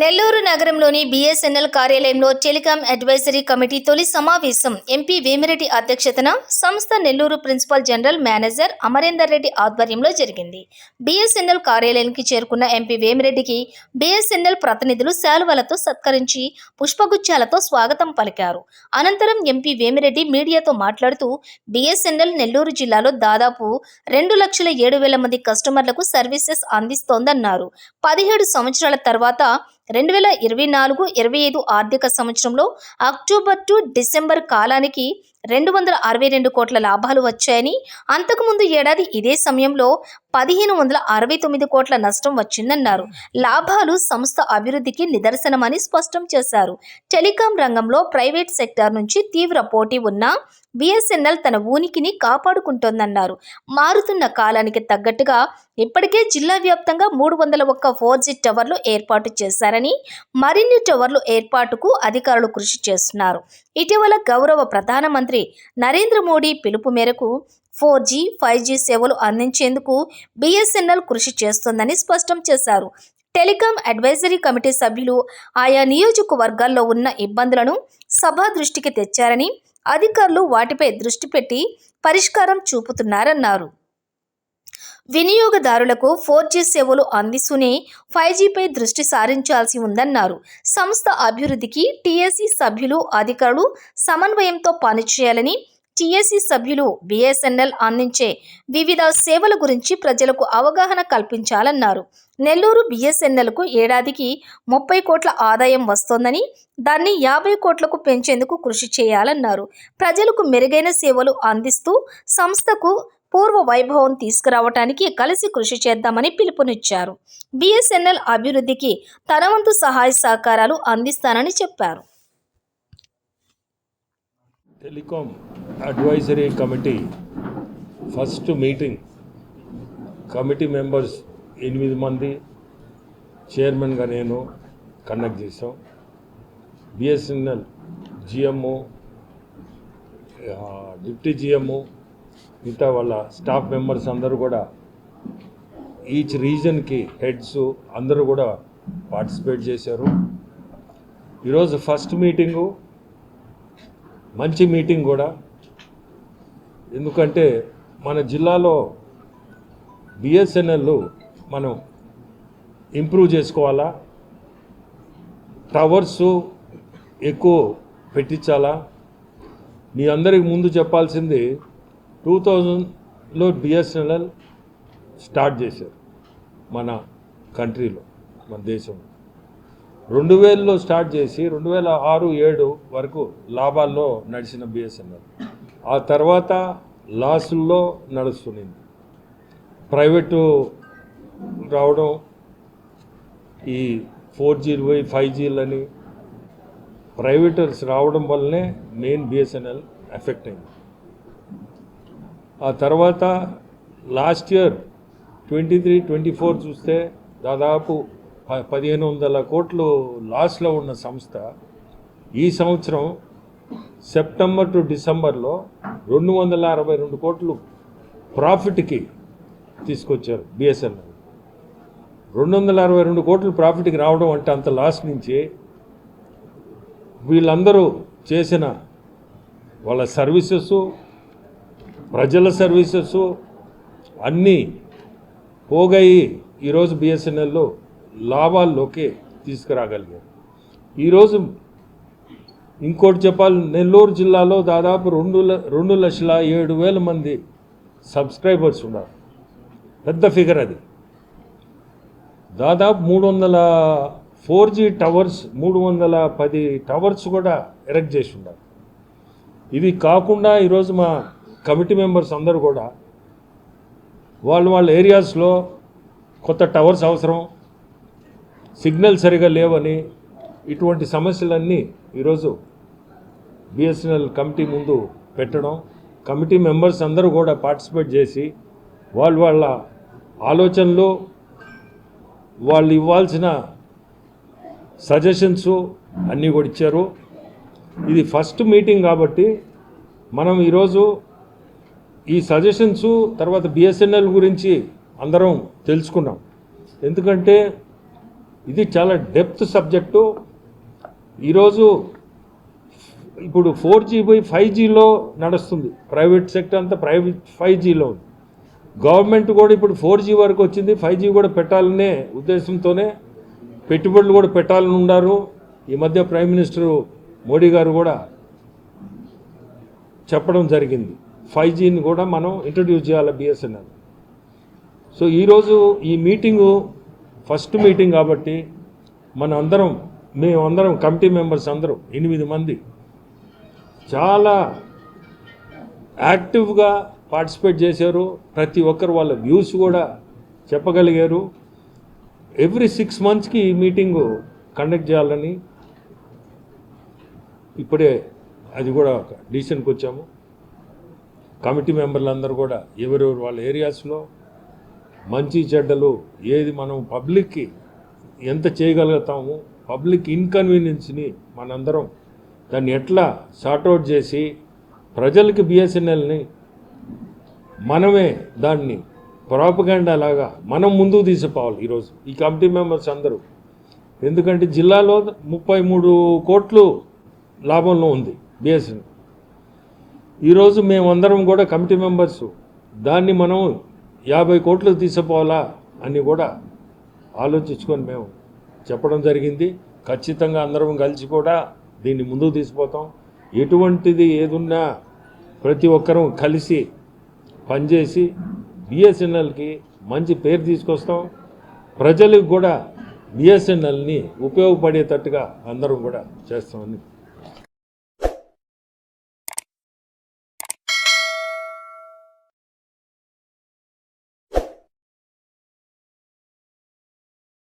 నెల్లూరు నగరంలోని బీఎస్ఎన్ఎల్ కార్యాలయంలో telecom advisory committee తొలి సమావేశం ఎంపీ వేమిరెడ్డి అధ్యక్షతన సంస్థ Nellore principal general manager Amarender Reddy ఆధ్వర్యంలో జరిగింది. బీఎస్ఎన్ఎల్ కార్యాలయానికి చేరుకున్న ఎంపీ వేమిరెడ్డికి బీఎస్ఎన్ఎల్ ప్రతినిధులు శాలువలతో సత్కరించి పుష్పగుచ్చాలతో స్వాగతం పలికారు. అనంతరం ఎంపీ వేమిరెడ్డి మీడియాతో మాట్లాడుతూ బీఎస్ఎన్ఎల్ నెల్లూరు జిల్లాలో దాదాపు రెండు లక్షల ఏడు వేల మంది కస్టమర్లకు సర్వీసెస్ అందిస్తోందన్నారు. పదిహేడు సంవత్సరాల తర్వాత రెండు వేల ఇరవై నాలుగు ఇరవై ఐదు ఆర్థిక సంవత్సరంలో అక్టోబర్ టు డిసెంబర్ కాలానికి రెండు వందల అరవై రెండు కోట్ల లాభాలు వచ్చాయని అంతకుముందు ఏడాది ఇదే సమయంలో పదిహేను వందల అరవై తొమ్మిది కోట్ల నష్టం వచ్చిందన్నారు. లాభాలు సంస్థ అభివృద్ధికి నిదర్శనమని స్పష్టం చేశారు. టెలికాం రంగంలో ప్రైవేట్ సెక్టార్ నుంచి తీవ్ర పోటీ ఉన్నా బిఎస్ఎన్ఎల్ తన ఉనికిని కాపాడుకుంటోందన్నారు. మారుతున్న కాలానికి తగ్గట్టుగా ఇప్పటికే జిల్లా వ్యాప్తంగా మూడు వందల ఒక్క ఫోర్ జీ టవర్లు ఏర్పాటు చేశారని మరిన్ని టవర్లు ఏర్పాటుకు అధికారులు కృషి చేస్తున్నారు. ఇటీవల గౌరవ ప్రధానమంత్రి నరేంద్ర మోడీ పిలుపు మేరకు ఫోర్ జీ ఫైవ్ జీ సేవలు అందించేందుకు బిఎస్ఎన్ఎల్ కృషి చేస్తోందని స్పష్టం చేశారు. టెలికాం అడ్వైజరీ కమిటీ సభ్యులు ఆయా నియోజకవర్గాల్లో ఉన్న ఇబ్బందులను సభ దృష్టికి తెచ్చారని అధికారులు వాటిపై దృష్టి పెట్టి పరిష్కారం చూపుతున్నారన్నారు. వినియోగదారులకు ఫోర్ జీ సేవలు అందిస్తూనే ఫైవ్ జీపై దృష్టి సారించాల్సి ఉందన్నారు. సంస్థ అభివృద్ధికి టీఎస్సీ సభ్యులు అధికారులు సమన్వయంతో పనిచేయాలని టీఎస్సీ సభ్యులు బిఎస్ఎన్ఎల్ అందించే వివిధ సేవల గురించి ప్రజలకు అవగాహన కల్పించాలన్నారు. నెల్లూరు బిఎస్ఎన్ఎల్కు ఏడాదికి ముప్పై కోట్ల ఆదాయం వస్తోందని దాన్ని యాభై కోట్లకు పెంచేందుకు కృషి చేయాలన్నారు. ప్రజలకు మెరుగైన సేవలు అందిస్తూ సంస్థకు పూర్వ వైభవం తీసుకురావటానికి కలిసి కృషి చేద్దామని పిలుపునిచ్చారు. బిఎస్ఎన్ఎల్ అభివృద్ధికి తన వంతు సహాయ సహకారాలు అందిస్తానని చెప్పారు. Telecom advisory committee first meeting committee members ఎనిమిది మంది చైర్మన్గా నేను కండక్ట్ చేసాం బిఎస్ఎన్ఎల్ జిఎంఓ డిప్టీ జిఎంఓ మిగతా వాళ్ళ స్టాఫ్ మెంబర్స్ అందరూ కూడా ఈచ్ రీజన్కి హెడ్స్ అందరూ కూడా పార్టిసిపేట్ చేశారు. ఈరోజు ఫస్ట్ మీటింగు మంచి మీటింగ్ కూడా. ఎందుకంటే మన జిల్లాలో బిఎస్ఎన్ఎల్ మనం ఇంప్రూవ్ చేసుకోవాలా? టవర్స్ ఎక్కువ పెట్టించాలా? మీ అందరికి ముందు చెప్పాల్సింది టూ థౌజండ్లో బిఎస్ఎన్ఎల్ స్టార్ట్ చేశారు మన కంట్రీలో మన దేశంలో. రెండు వేలలో స్టార్ట్ చేసి రెండు వేల ఆరు ఏడు వరకు లాభాల్లో నడిచిన బిఎస్ఎన్ఎల్. ఆ తర్వాత లాసుల్లో నడుస్తుంది ప్రైవేటు రావడం ఈ ఫోర్ జీలు పోయి ఫైవ్ జీలని ప్రైవేటర్స్ రావడం వల్లనే మెయిన్ బిఎస్ఎన్ఎల్ ఎఫెక్ట్ అయింది. ఆ తర్వాత last year twenty three twenty four చూస్తే దాదాపు పదిహేను వందల కోట్లు లాస్లో ఉన్న సంస్థ. ఈ సంవత్సరం సెప్టెంబర్ టు డిసెంబర్లో రెండు వందల అరవై రెండు కోట్లు ప్రాఫిట్కి తీసుకొచ్చారు బిఎస్ఎన్ఎల్ రెండు వందల అరవై రెండు కోట్లు ప్రాఫిట్కి రావడం అంటే అంత లాస్ నుంచి వీళ్ళందరూ చేసిన వాళ్ళ సర్వీసెస్ ప్రజల సర్వీసెస్ అన్నీ పోగయి ఈరోజు బిఎస్ఎన్ఎల్లో లాభాల్లోకి తీసుకురాగలిగారు. ఈరోజు ఇంకోటి చెప్పాలి నెల్లూరు జిల్లాలో దాదాపు రెండు ల- రెండు లక్షల ఏడు వేల మంది సబ్స్క్రైబర్స్ ఉన్నారు. పెద్ద ఫిగర్ అది. దాదాపు మూడు వందల ఫోర్ జీ టవర్స్ మూడు వందల పది టవర్స్ కూడా ఎరెక్ట్ చేసి ఉన్నారు. ఇవి కాకుండా ఈరోజు మా కమిటీ మెంబర్స్ అందరూ కూడా వాళ్ళు వాళ్ళ ఏరియాస్లో కొత్త టవర్స్ అవసరం సిగ్నల్ సరిగా లేవని ఇటువంటి సమస్యలన్నీ ఈరోజు బిఎస్ఎన్ఎల్ కమిటీ ముందు పెట్టడం కమిటీ మెంబర్స్ అందరూ కూడా పార్టిసిపేట్ చేసి వాళ్ళు వాళ్ళ ఆలోచనలు వాళ్ళు ఇవ్వాల్సిన సజెషన్స్ అన్నీ కూడా ఇచ్చారు. ఇది ఫస్ట్ మీటింగ్ కాబట్టి మనం ఈరోజు ఈ సజెషన్స్ తర్వాత బిఎస్ఎన్ఎల్ గురించి అందరం తెలుసుకున్నాం. ఎందుకంటే ఇది చాలా డెప్త్ సబ్జెక్టు ఈరోజు ఇప్పుడు ఫోర్ జీ పోయి ఫైవ్ జీలో నడుస్తుంది. ప్రైవేట్ సెక్టర్ అంతా ప్రైవేట్ ఫైవ్ జీలో ఉంది. గవర్నమెంట్ కూడా ఇప్పుడు ఫోర్ జీ వరకు వచ్చింది. ఫైవ్ జీ కూడా పెట్టాలనే ఉద్దేశంతోనే పెట్టుబడులు కూడా పెట్టాలని ఉన్నారు. ఈ మధ్య ప్రైమ్ మినిస్టర్ మోడీ గారు కూడా చెప్పడం జరిగింది. ఫైవ్ జీని కూడా మనం ఇంట్రడ్యూస్ చేయాలి బిఎస్ఎన్ఎల్ సో ఈరోజు ఈ మీటింగు ఫస్ట్ మీటింగ్ కాబట్టి మన అందరం మేమందరం కమిటీ మెంబర్స్ అందరం ఎనిమిది మంది చాలా యాక్టివ్గా పార్టిసిపేట్ చేశారు. ప్రతి ఒక్కరు వాళ్ళ వ్యూస్ కూడా చెప్పగలిగారు. ఎవ్రీ సిక్స్ మంత్స్కి ఈ మీటింగు కండక్ట్ చేయాలని ఇప్పుడే అది కూడా ఒక డిసిషన్కి వచ్చాము. కమిటీ మెంబర్లు అందరూ కూడా ఎవరెవరు వాళ్ళ ఏరియాస్లో మంచి చెడ్డలు ఏది మనం పబ్లిక్కి ఎంత చేయగలుగుతాము పబ్లిక్ ఇన్కన్వీనియన్స్ని మనందరం దాన్ని ఎట్లా షార్ట్అవుట్ చేసి ప్రజలకి బిఎస్ఎన్ఎల్ని మనమే దాన్ని ప్రాపగాండా లాగా మనం ముందుకు తీసుకుపోవాలి ఈరోజు ఈ కమిటీ మెంబర్స్ అందరూ. ఎందుకంటే జిల్లాలో ముప్పై మూడు కోట్లు లాభంలో ఉంది బిఎస్ఎన్ఎల్. ఈరోజు మేమందరం కూడా కమిటీ మెంబర్స్. దాన్ని మనం యాభై కోట్లు తీసుకుపోవాలా అని కూడా ఆలోచించుకొని మేము చెప్పడం జరిగింది. ఖచ్చితంగా అందరం కలిసి కూడా దీన్ని ముందుకు తీసుకుపోతాం ఎటువంటిది ఏదున్నా ప్రతి ఒక్కరూ కలిసి పనిచేసి బిఎస్ఎన్ఎల్కి మంచి పేరు తీసుకొస్తాం. ప్రజలకు కూడా బిఎస్ఎన్ఎల్ని ఉపయోగపడేటట్టుగా అందరం కూడా చేస్తామని